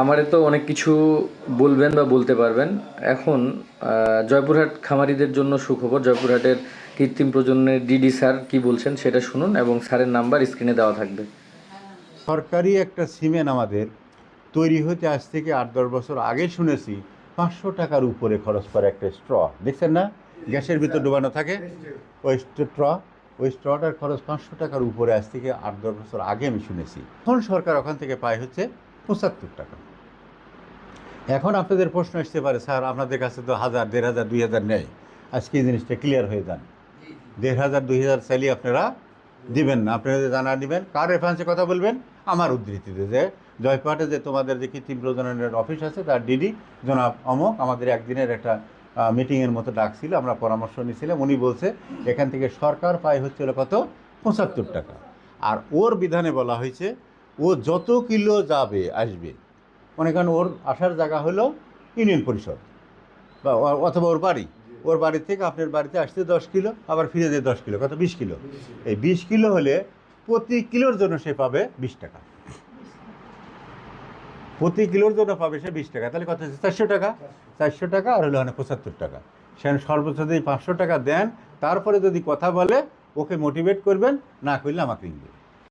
আমারে তো অনেক কিছু বলবেন বা বলতে পারবেন। এখন জয়পুরহাট খামারিদের জন্য সুখবর জয়পুরহাটের কৃত্রিম প্রজন্মের ডিডি স্যার কি বলছেন সেটা শুনুন এবং স্যারের নাম্বার স্ক্রিনে দেওয়া থাকবে। সরকারি একটা সিমেন আমাদের তৈরি হতে আজ থেকে আট দশ বছর আগে শুনেছি পাঁচশো টাকার উপরে খরচ করে একটা স্ট্র। দেখছেন না? গ্যাসের ভিতর ডোবানো থাকে ওই স্ট্র ওই স্ট্রটার খরচ পাঁচশো টাকার উপরে আজ থেকে আট দশ বছর আগে আমি শুনেছি। এখন সরকার ওখান থেকে পায় হচ্ছে পঁচাত্তর টাকা। এখন আপনাদের প্রশ্ন আসতে পারে, স্যার, আপনাদের কাছে তো হাজার, দেড় হাজার, দুই হাজার নেই। আজকে এই জিনিসটা ক্লিয়ার হয়ে যান। দেড় হাজার, দুই হাজার স্যালি আপনারা দিবেন না। আপনারা জানা নেবেন কার রেফারেন্সে কথা বলবেন? আমার উদ্ধৃতিতে যে জয়পাটে যে তোমাদের যে কৃত্রিম প্রজননের অফিস আছে, তার ডিডি জনাব অমক আমাদের একদিনের একটা মিটিংয়ের মতো ডাকছিল, আমরা পরামর্শ নিয়েছিলাম। উনি বলছে, এখান থেকে সরকার পায় হচ্ছিল কত? পঁচাত্তর টাকা। আর ওর বিধানে বলা হয়েছে ও যত কিলো যাবে, আসবে। মনে করেন ওর আসার জায়গা হলো ইউনিয়ন পরিষদ। বা অথবা ওর বাড়ি। ওর বাড়ি থেকে আপনার বাড়িতে আসতে দশ কিলো, আবার ফিরে যেতে দশ কিলো, কত? বিশ কিলো। এই বিশ কিলো হলে প্রতি কিলোর জন্য সে পাবে বিশ টাকা। প্রতি কিলোর জন্য পাবে সে বিশ টাকা। তাহলে কত হচ্ছে? চারশো টাকা। চারশো টাকা আর হলো মানে পঁচাত্তর টাকা। সে সর্বোচ্চ যদি পাঁচশো টাকা দেন, তারপরে যদি কথা বলে, ওকে মোটিভেট করবেন, না করলে আমাকে নিবে